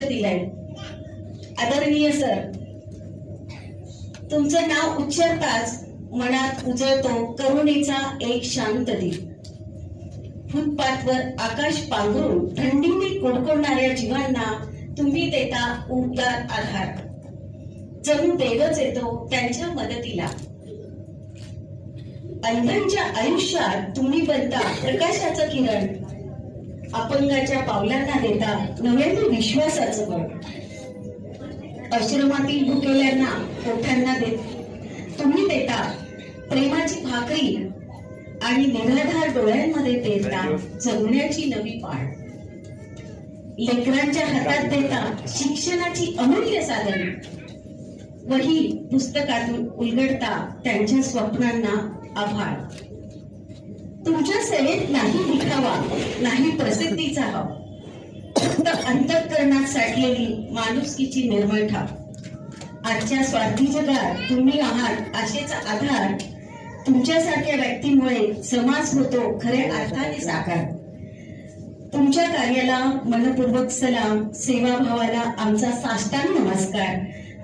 दिलाय. आदरणीय सर तुमचं नाव उच्चारताच मनात उजळतो करुणेचा एक शांत दीप फुटपाथवर आकाश पांघरून थंडीने कुडकुडणाऱ्या जीवांना तुम्ही देता उबदार आधार. जणू देवच येतो त्यांच्या मदतीला. अंधांच्या आयुष्यात तुम्ही बनता प्रकाशाचं किरण. अपंगाच्या पावलांना देता नव्याने विश्वासाचं बळ. आश्रमातील भुकेल्यांना पोठांना देत तुम्ही देता प्रेमाची भाकरी आणि निराधार डोळ्यांमध्ये पेरता जगण्याची नवी पाळ. लेकरांच्या हातात देता शिक्षणाची अमूल्य साधन. वही पुस्तकातून उलगडता त्यांच्या स्वप्नांना आभाळ तुमच्या सेवेत नाही दिखावा नाही प्रसिद्धीचा हवा. फक्त अंतःकरणात साठलेली माणुसकीची निर्मळ ठाव. आजच्या स्वार्थी जगात तुम्ही आहात आशेचा आधार. तुमच्यासारख्या व्यक्तीमुळे समाज होतो खऱ्या अर्थाने साकार. तुमच्या कार्याला मनपूर्वक सलाम सेवाभावाला आमचा साष्टांग नमस्कार.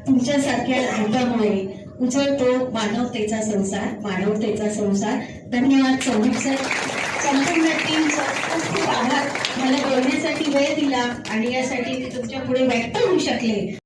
तुमच्यासारख्या लोकांमुळे उजळतो मानवतेचा संसार मानवतेचा संसार. धन्यवाद चौधरी सर. संपूर्ण टीमचा खूप खूप आभार. मला बोलण्यासाठी वेळ दिला आणि यासाठी मी तुमच्यापुढे व्यक्त होऊ शकले.